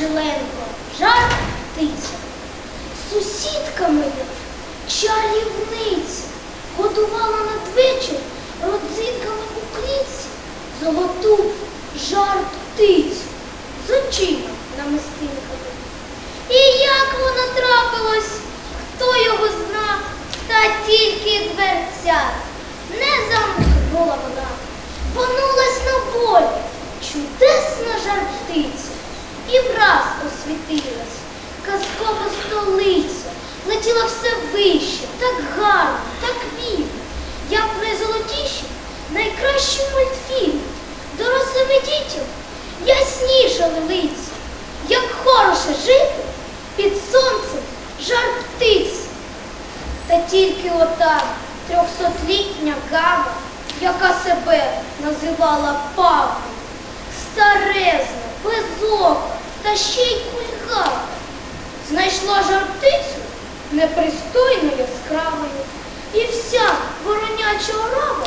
Жиленко, жар птиця. Сусідка моя, чарівниця, годувала надвечір родзинками у клітці золоту жар птицю з очима намистинками. І як вона трапилась, хто його зна, та тільки дверця не замкнула вона, вонулась на волі, чудесна жар птиця, і враз освітилась, казкова столиця, летіла все вище, так гарно, так вільно, як в найзолотіші, найкращий мультфільм, дорослим і дітям яснішали лиця, як хороше жити під сонцем жар птиці. Та тільки ота трьохсотлітня гава, яка себе називала Павлом, старезна, безока та ще й знайшла жар птицю непристойно яскравою, і вся вороняча орава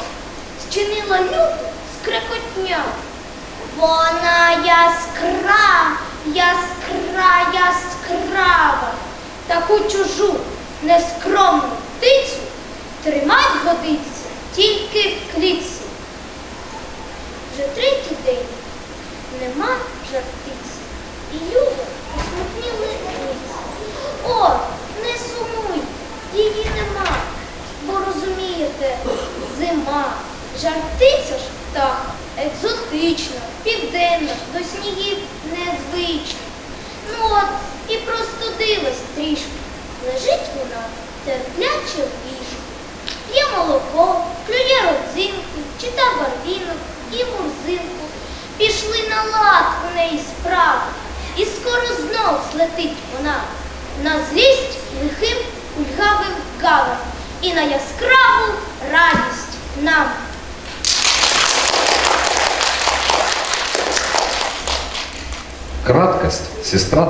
зчинила люту скрекотня. Вона яскра, яскра, яскрава. Таку чужу нескромну птицю тримать годиться тільки в клітці. Вже третій день нема жар птиці, і Люба посмутніли. О, не сумуй, її нема, бо розумієте, зима. Жар птиця ж птаха екзотична, південна, до снігів незвична. Ну от і простудилась трішки. Лежить вона терпляче в ліжку. П'є молоко, клює родзинку, чита барвінок і мурзинку. Пішли на лад у неї справи, і скоро знов злетить вона на злість лихим кульгавим гавам і на яскраву радість нам. Краткость – сестра.